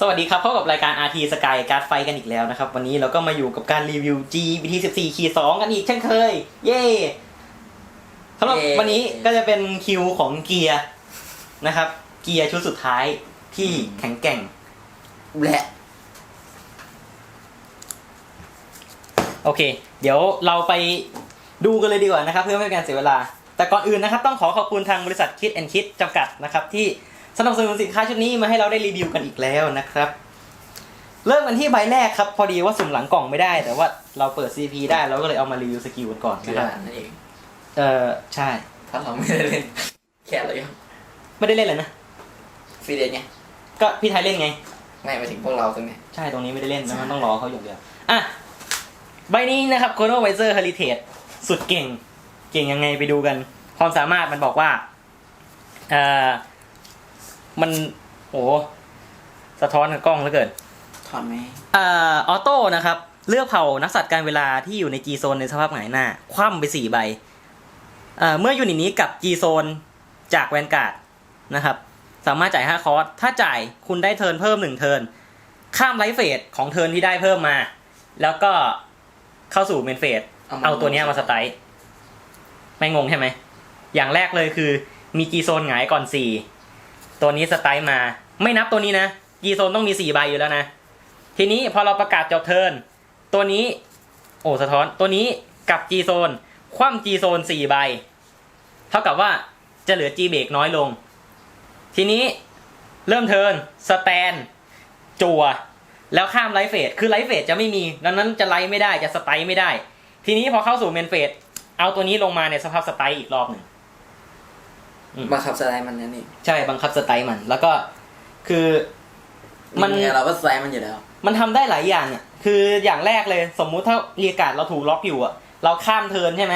สวัสดีครับพบกับรายการ RT Sky การ์ดไฟกันอีกแล้วนะครับ วันนี้เราก็มาอยู่กับการรีวิว GBT 14ขีด2กันอีกเช่นเคย เย้สำหรับเย้วันนี้ก็จะเป็นคิวของเกียร์นะครับ เกียร์ชุดสุดท้ายที่แข็งแกร่ง แหละโอเค เดี๋ยวเราไปดูกันเลยดีกว่านะครับ เพื่อไม่ให้เป็นการเสียเวลา แต่ก่อนอื่นนะครับ ต้องขอขอบคุณทางบริษัทคิดแอนคิดจำกัดนะครับ ที่ สนับสนุนสินค้าชุดนี้มาให้เราได้รีวิวกันอีกแล้วนะครับ เริ่มกันที่ใบแรกครับ พอดีว่าสุ่มหลังกล่องไม่ได้ แต่ว่าเราเปิด CP ได้เราก็เลยเอามารีวิวสกิลกันก่อนคือนะครับอ่านนั่นเองเออใช่ ถ้าเราไม่ได้เล่นแค่เรายังไม่ได้เล่นเลยนะ ฟรีเดนไงก็พี่ไทยเล่นไง ไม่มาถึงพวกเราตรงเนี้ย ใช่ตรงนี้ไม่ได้เล่นนะมันต้องรอเขาอย่างเดียวอะใบนี้นะครับ c h r o n o Visor Heritage สุดเก่ง เก่งยังไงไปดูกัน ความสามารถมันบอกว่าเอ่อ มันโอ้สะท้อนกับกล้องเหลือเกินถอนไหมเอ่อออโต้นะครับ เลือกเผ่านักสัตว์การเวลาที่อยู่ใน G โซนในสภาพหงายหน้า คว่ำไปสี่ใบเอ่อเมื่อยูนิตนี้กับ G โซนจากแวนการ์ดนะครับ สามารถจ่าย 5 คอร์สถ้าจ่ายคุณได้เทิร์นเพิ่ม 1 เทิร์นข้ามไลฟ์เฟสของเทิร์นที่ได้เพิ่มมา แล้วก็เข้าสู่เมนเฟสเอาตัวเนี้ยมาสไตล์ไม่งงใช่ไหม อย่างแรกเลยคือมี G โซนหงายก่อน4 ตัวนี้สไตล์มา ไม่นับตัวนี้นะ G โซนต้องมี4ใบอยู่แล้วนะ ทีนี้พอเราประกาศจบเทิร์นตัวนี้ โอ้สะท้อนตัวนี้กับ G โซนคว่ำ G โซน4ใบ เท่ากับว่าจะเหลือ G เบรกน้อยลง ทีนี้เริ่มเทิร์นสแตน จัว แล้วข้ามไลฟ์เฟสคือไลฟ์เฟสจะไม่มี ดังนั้นจะไลฟ์ไม่ได้จะสไตล์ไม่ได้ ทีนี้พอเข้าสู่เมนเฟสเอาตัวนี้ลงมาในสภาพสไตล์อีกรอบหนึ่ง บังคับสไลด์มันนั่นเองใช่บังคับสไตล์มัน แล้วก็คือมันไงเราก็สไลด์มันอยู่แล้ว มันทำได้หลายอย่างอะคืออย่างแรกเลย สมมุติถ้าเรียกการ์ดเราถูกล็อกอยู่อะ เราข้ามเทิร์นใช่ไหม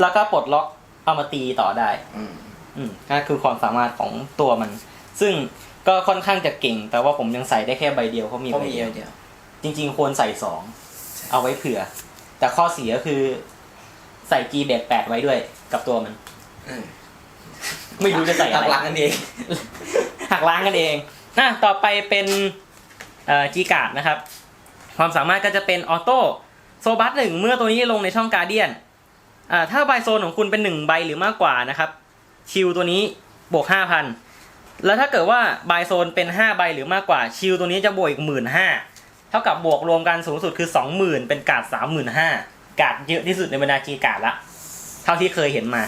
แล้วก็ปลดล็อกเอามาตีต่อได้อืมอืมนั่นคือความสามารถของตัวมัน ซึ่งก็ค่อนข้างจะเก่ง แต่ว่าผมยังใส่ได้แค่ใบเดียวเพราะมีเพราะใบมีเดียวเดียว จริง ๆ ควรใส่สองเอาไว้เผื่อ แต่ข้อเสียคือ ใส่จีเบกแปดไว้ด้วยกับตัวมันอืม ไม่รู้จะใส่อะไรหลักๆกันเอง หักล้างกันเองอะต่อไปเป็นเอ่อจีการ์ดนะครับ ความสามารถก็จะเป็นออโต้โซบัสหนึ่งเมื่อตัวนี้ลงในช่องการเดียนอ่าถ้าใบโซนของคุณเป็นหนึ่งใบหรือมากกว่านะครับ ชิลตัวนี้บวกห้าพันแล้วถ้าเกิดว่าใบโซนเป็นห้าใบหรือมากกว่า ชิลตัวนี้จะบวกอีกหมื่นห้าเท่ากับบวกรวมกันสูงสุดคือสองหมื่นเป็นการ์ดสามหมื่นห้าการ์ดเยอะที่สุดในบรรดาจีการ์ดละ เท่าที่เคยเห็นมา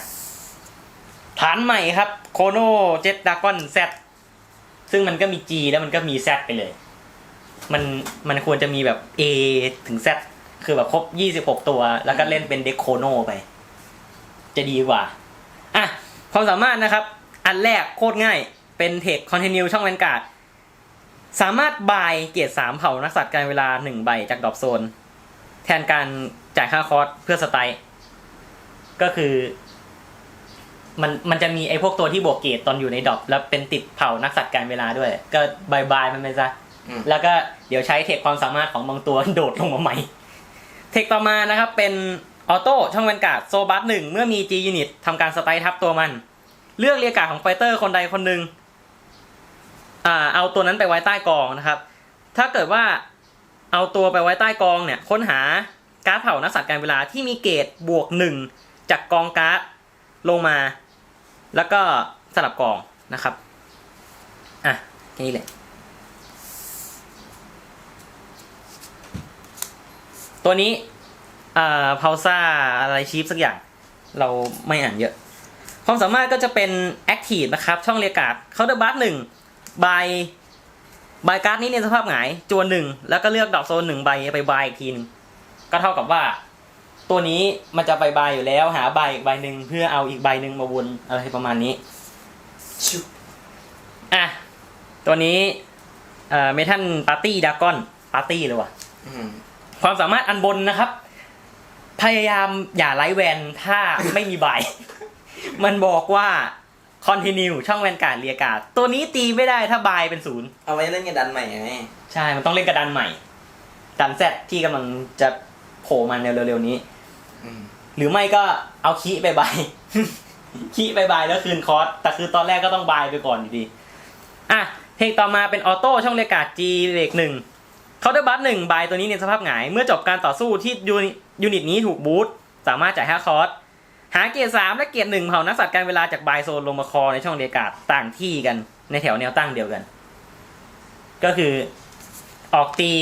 ฐานใหม่ครับโคโนเจ็ตดากอนแซซึ่งมันก็มี G แล้วมันก็มี Z ไปเลย มันมันควรจะมีแบบ A ถึง Z คือแบบครบ26ตัว แล้วก็เล่นเป็นเด็กโคโนไป จะดีกว่า อะ ความสามารถนะครับ อันแรกโคตรง่าย เป็นเทคคอนเทนิวช่องแวนการ์ด สามารถบายเกียรติสามเผ่านักสัตว์การเวลาหนึ่งใบจากดรอปโซน แทนการจ่ายค่าคอร์สเพื่อสไตล์ก็คือ มันมันจะมีไอ้พวกตัวที่บวกเกรดตอนอยู่ในดรอปแล้วเป็นติดเผ่านักสัตว์การเวลาด้วย ก็บายบายมันไปซะอืม แล้วก็เดี๋ยวใช้เทคความสามารถของบางตัว โดดลงมาใหม่ เทคต่อมานะครับเป็นออโต้ช่องแวนการ์ดโซบัสหนึ่งเมื่อมี G ยูนิตทำการสไตล์ทับตัวมัน เลือกเรียกการ์ดของไฟเตอร์คนใดคนหนึ่งอ่าเอาตัวนั้นไปไว้ใต้กองนะครับ ถ้าเกิดว่าเอาตัวไปไว้ใต้กองเนี่ยค้นหาการ์ดเผ่านักสัตว์การเวลาที่มีเกรดบวกหนึ่งจากกองการ์ดลงมา แล้วก็สลับกองนะครับอะแค่นี้เลยตัวนี้อ่าพาวซ่าอะไรชีฟสักอย่าง เราไม่อ่านเยอะ ความสามารถก็จะเป็นแอคทีฟนะครับ ช่องเรียกาดเคาน์เตอร์บัสหนึ่งใบบายการ์ดนี้ในสภาพหงายจวนหนึ่งแล้วก็เลือกดอกโซนหนึ่งใบไปบายอีกทีหนึงก็เท่ากับว่า ตัวนี้มันจะไปบายอยู่แล้ว หาใบอีกใบหนึ่งเพื่อเอาอีกใบหนึ่งมาวนอะไรประมาณนี้ชิวอะตัวนี้เอ่อเมทัลปาร์ตี้ดากอนปาร์ตี้เลยว่ะอืมความสามารถอันบนนะครับ พยายามอย่าไลฟ์แวนถ้าไม่มีใบ มันบอกว่า continue ช่องแวนการ์ดเรียการ์ดตัวนี้ตีไม่ได้ถ้าบายเป็นศูนย์เอาไว้เล่นกันดันใหม่ไงใช่ มันต้องเล่นกระดานใหม่ดันแซดที่กำลังจะโผล่มาในเร็วๆนี้อืม หรือไม่ก็เอาคีไปบายคีไปบายแล้วคืนคอสแต่คือตอนแรกก็ต้องบายไปก่อนอยู่ดีอะเทคต่อมาเป็นออโต้ช่องเรียการ์ด G เลขหนึ่งเคาน์เตอร์บัสหนึ่งใบตัวนี้ในสภาพหงาย เมื่อจบการต่อสู้ที่ยูนิตนี้ถูกบูทสามารถจ่าย5คอสหาเกียร์สามและเกียร์หนึ่งเผานักสัตว์การเวลาจากบายโซนลงมาคอในช่องเรียกาดต่างที่กัน ในแถวแนวตั้งเดียวกัน ก็คือออกตี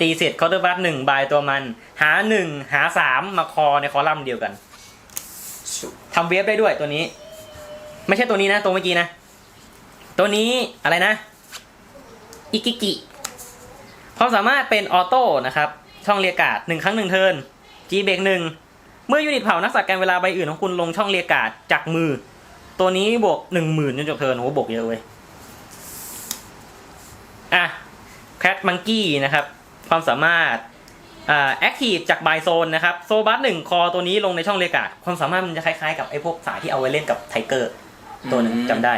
ตีเสร็จเคาน์เตอร์บัสหนึ่งใบตัวมัน หาหนึ่งหาสามมาคอในคอลัมน์เดียวกันทำเวฟได้ด้วยตัวนี้ ไม่ใช่ตัวนี้นะ ตัวเมื่อกี้นะ ตัวนี้อะไรนะ อิกิกิความสามารถเป็นออโต้นะครับ ช่องเรียกการ์ดหนึ่งครั้งหนึ่งเทิร์นจีเบกหนึ่งเมื่อยูนิตเผานักสัตว์การเวลาใบอื่นของคุณลงช่องเรียกการ์ดจากมือ ตัวนี้บวกหนึ่งหมื่นจนจบเทิร์นโอ้บวกเยอะเว้ยอะแคทมังกี้นะครับ ความสามารถอ่าแอคทีฟจากบายโซนนะครับโซบัสหนึ่งคอตัวนี้ลงในช่องเรียกการ์ดความสามารถมันจะคล้ายๆกับไอ้พวกสายที่เอาไว้เล่นกับไทเกอร์ตัวหนึ่งจำได้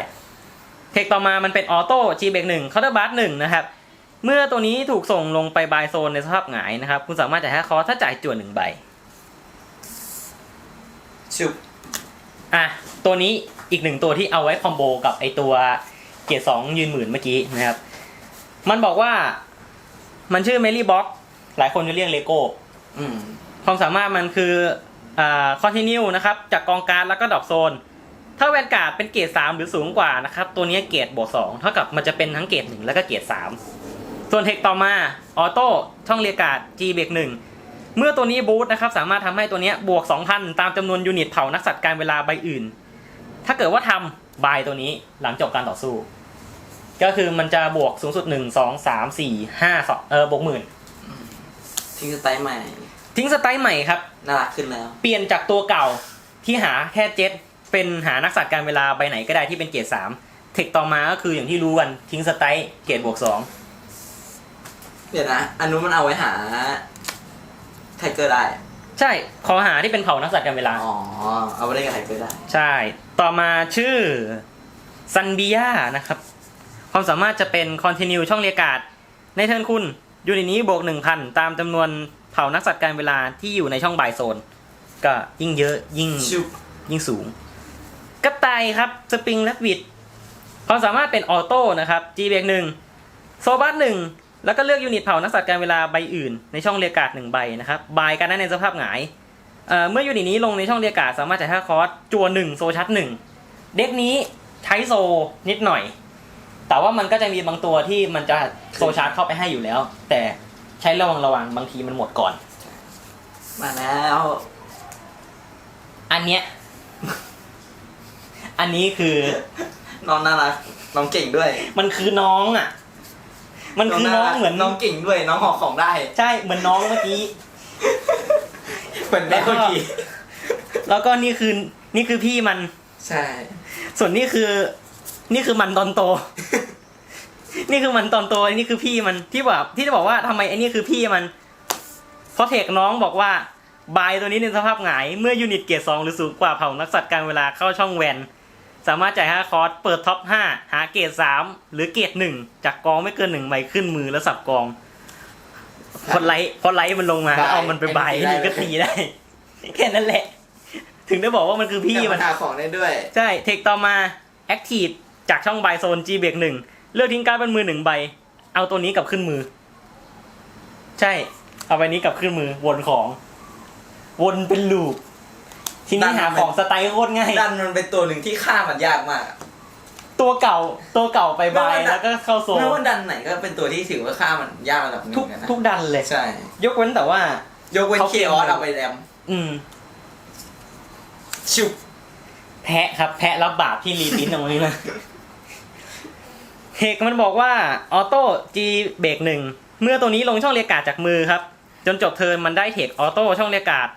เทคต่อมามันเป็นออโต้จีเบกหนึ่งเคาน์เตอร์บัสหนึ่งนะครับ เมื่อตัวนี้ถูกส่งลงไปบายโซนในสภาพหงายนะครับ คุณสามารถจ่ายแค่คอร์สถ้าจ่ายจวนหนึ่งใบชุบอะตัวนี้อีกหนึ่งตัวที่เอาไว้คอมโบกับไอตัวเกียร์สองยืนหมื่นเมื่อกี้นะครับ มันบอกว่า มันชื่อเมลี่บ็อกหลายคนจะเรียกเลโก้อืมความสามารถมันคืออ่าคอนติเนียนะครับ จากกองการดแล้วก็ดรอปโซน ถ้าแวนการ์ดเป็นเกรด3หรือสูงกว่านะครับ ตัวนี้เกรดบวก2เท่ากับมันจะเป็นทั้งเกรด1แล้วก็เกรด3 ส่วนเทคต่อมาออโต้ช่องเรียกการ์ด G เบรก1เมื่อตัวนี้บูทนะครับสามารถทำให้ตัวเนี้ยบวก 2,000 ตามจำนวนยูนิตเผานักสัตว์การเวลาใบอื่น ถ้าเกิดว่าทำบายตัวนี้หลังจบการต่อสู้ ก็คือมันจะบวกสูงสุด1 2 3 4 5สองเออบวกหมื่นทิ้งสไตล์ใหม่ ทิ้งสไตล์ใหม่ครับ น่ารักขึ้นแล้ว เปลี่ยนจากตัวเก่าที่หาแค่เจ็ตเป็นหานักสัตว์การเวลาใบไหนก็ได้ที่เป็นเกรดสามเทคต่อมาก็คืออย่างที่รู้กันทิ้งสไตล์เกรดบวกสองเดี๋ยวนะอันนู้นมันเอาไว้หาไทเกอร์ได้ ใช่ขอหาที่เป็นเผ่านักสัตว์การเวลา อ๋อ เอาไว้เล่นกับไทเกอร์ได้ ใช่ ต่อมาชื่อซันบิยานะครับ ความสามารถจะเป็นคอนติเนียช่องเรียกการ์ดในเทิร์นคุณยูนิตนี้บวกหนึ่งพันตามจำนวนเผ่านักสัตว์การเวลาที่อยู่ในช่องบายโซน ก็ยิ่งเยอะยิ่งชุบยิ่งสูงกระต่ายครับสปริงและวิดความสามารถเป็นออโต้นะครับ G เบรกหนึ่งโซบัสหนึ่งแล้วก็เลือกยูนิตเผานักสัตว์การเวลาใบอื่น ในช่องเรียกการ์ดหนึ่งใบนะครับบายการนั้นในสภาพหงายเอ่อเมื่อยูนิตนี้ลงในช่องเรียกการ์ดสามารถจ่ายค่าคอร์สจัวหนึ่งโซชัดหนึ่งเด็กนี้ใช้โซนิดหน่อย แต่ว่ามันก็จะมีบางตัวที่มันจะโซชาร์จเข้าไปให้อยู่แล้ว แต่ใช้ระวังระวังบางทีมันหมดก่อน มาแล้ว อันเนี้ย อันนี้คือ น้องน่ารักน้องเก่งด้วย มันคือน้องอะ มันคือน้องรักเหมือนน้องเก่งด้วยน้องหอของได้ ใช่เหมือนน้องเมื่อกี้เหมือนแม่เมื่อกี้แล้วก็นี่คือนี่คือพี่มัน ใช่ ส่วนนี่คือ นี่คือมันตอนโต นี่คือมันตอนโตนี่คือพี่มันที่แบบที่จะบอกว่าทำไมไอ้นี่คือพี่มัน เพราะเทคน้องบอกว่าบายตัวนี้ในสภาพหงาย เมื่อยูนิตเกียร์สองหรือสูงกว่าเผ่านักสัตว์การเวลาเข้าช่องแวน สามารถจ่ายห้าคอร์สเปิดท็อปห้าหาเกรดสามหรือเกรดหนึ่งจากกองไม่เกินหนึ่งใบขึ้นมือแล้วสับกองพอไลท์พอไลท์มันลงมาแล้วเอามันไปใบนี่ก็ตีได้ แค่นั้นแหละ ถึงได้บอกว่ามันคือพี่แต่มัมันนหาของได้ด้วย ใช่ เทคต่อมา Active จากช่องบายโซน G เบรกหนึ่งเลือกทิ้งการ์ดเป็นมือหนึ่งใบ เอาตัวนี้กลับขึ้นมือ ใช่ เอาใบนี้กลับขึ้นมือ วนของ วนเป็นลูปทีนี้หาของสไตล์โคตรง่าย ดันมันเป็นตัวหนึ่งที่ฆ่ามันยากมากอะตัวเก่าตัวเก่าไปบายแล้วก็เข้าโซนไม่ว่าดันไหนก็เป็นตัวที่ถือว่าฆ่ามันยากระดับหนึ่ทุกงอะนะทุกดันเลยใช่ ยกเว้นแต่ว่า ยกเว้นเขาเคเก่งออสเอาไปแรมอืมชุบแพะครับ แพะรับบาปที่รีพินตรงนี้นะ เฮกมันบอกว่าออโต้ G เบรกหนึ่งเมื่อตัวนี้ลงช่องเรียกการ์ดจากมือครับ จนจบเทิร์นมันได้เทคออโต้ช่องเรียกการ์ด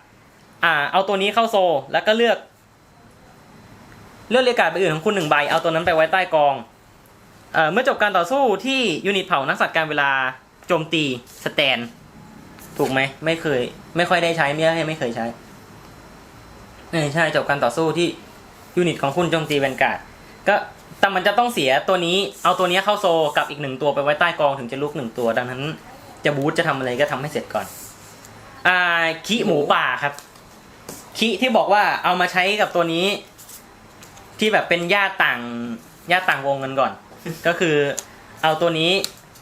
อ่า เอาตัวนี้เข้าโซ แล้วก็เลือก เลือกเรียกการ์ดไปอื่นของคุณหนึ่งใบ เอาตัวนั้นไปไว้ใต้กองเอ่อเมื่อจบการต่อสู้ที่ยูนิตเผานักสัตว์การเวลาโจมตีสแตน ถูกไหมไม่เคย ไม่ค่อยได้ใช้ไม่ได้ไม่เคยใช้เออใช่จบการต่อสู้ที่ยูนิตของคุณโจมตีแวนการ์ดก็ แต่มันจะต้องเสียตัวนี้เอาตัวนี้เข้าโซกับอีกหนึ่งตัวไปไว้ใต้กองถึงจะลุกหนึ่งตัว ดังนั้น จะบูทจะทำอะไรก็ทำให้เสร็จก่อน อ่าคิหมูป่าครับ คิที่บอกว่าเอามาใช้กับตัวนี้ ที่แบบเป็นญาติต่างญาติต่างวงกันก่อน ก็คือเอาตัวนี้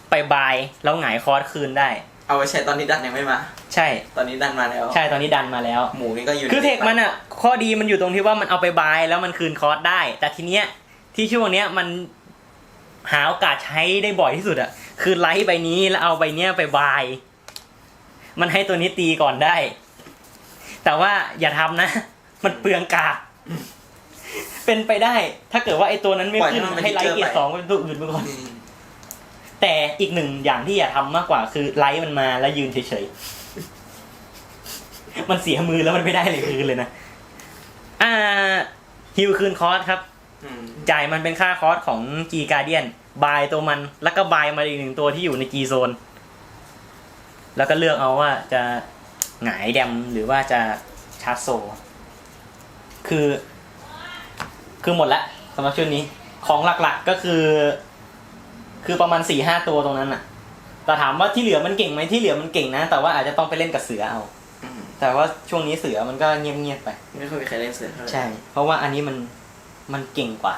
ไปบายแล้วหงายคอร์สคืนได้ เอาไว้ใช้ตอนนี้ดันยังไม่มา ใช่ ตอนนี้ดันมาแล้ว ใช่ตอนนี้ดันมาแล้ว หมูนี่ก็อยู่คือเทคมันอะ ข้อดีมันอยู่ตรงที่ว่ามันเอาไปบายแล้วมันคืนคอร์สได้ แต่ทีเนี้ย ที่ช่วงเนี้ยมันหาโอกาสใช้ได้บ่อยที่สุดอะคือไลท์ใบนี้แล้วเอาใบเนี้ยไปบาย มันให้ตัวนี้ตีก่อนได้ แต่ว่าอย่าทำนะ มันเปลืองกากเป็นไปได้ ถ้าเกิดว่าไอ้ตัวนั้นไม่ขึ้นให้ไลท์เกียร์สองเป็นตัวอื่นไปก่อน อืมแต่อีกหนึ่งอย่างที่อย่าทำมากกว่า คือไลท์มันมาแล้วยืนเฉยๆ มันเสียมือแล้วมันไม่ได้เลยคืนเลยนะ อ่าฮิวคืนคอร์สครับอืม จ่ายมันเป็นค่าคอร์สของ G Guardian บายตัวมัน แล้วก็บายมาอีกหนึ่งตัวที่อยู่ใน G Zone แล้วก็เลือกเอาว่าจะหงายแดมหรือว่าจะชาร์จโซ คือ คือหมดละสำหรับชุดนี้ ของหลักๆก็คือ คือประมาณสี่ห้าตัวตรงนั้นน่ะแต่ถามว่าที่เหลือมันเก่งไหมที่เหลือมันเก่งนะ แต่ว่าอาจจะต้องไปเล่นกับเสือเอาอืมแต่ว่าช่วงนี้เสือมันก็เงียบๆไป ไม่ค่อยมีใครเล่นเสือเท่าไหร่ใช่ เพราะว่าอันนี้มันมันเก่งกว่า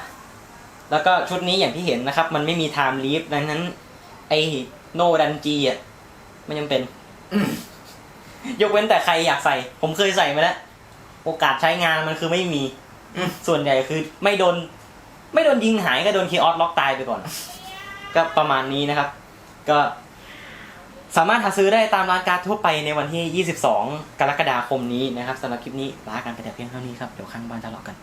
แล้วก็ชุดนี้อย่างที่เห็นนะครับ มันไม่มีไทม์ลีฟดังนั้น ไอโนดันจีอะไม่จำเป็นอืมยกเว้นแต่ใครอยากใส่ ผมเคยใส่มาแล้ว โอกาสใช้งานมันคือไม่มีอืมส่วนใหญ่คือไม่โดน ไม่โดนยิงหายก็โดนคีออสล็อกตายไปก่อน ก็ประมาณนี้นะครับ ก็สามารถหาซื้อได้ตามร้านการ์ดทั่วไปในวันที่ 22 กรกฎาคมนี้นะครับสำหรับคลิปนี้ลากันไปแต่เพียงเท่านี้ครับ เดี๋ยวข้างบ้านทะเลาะกัน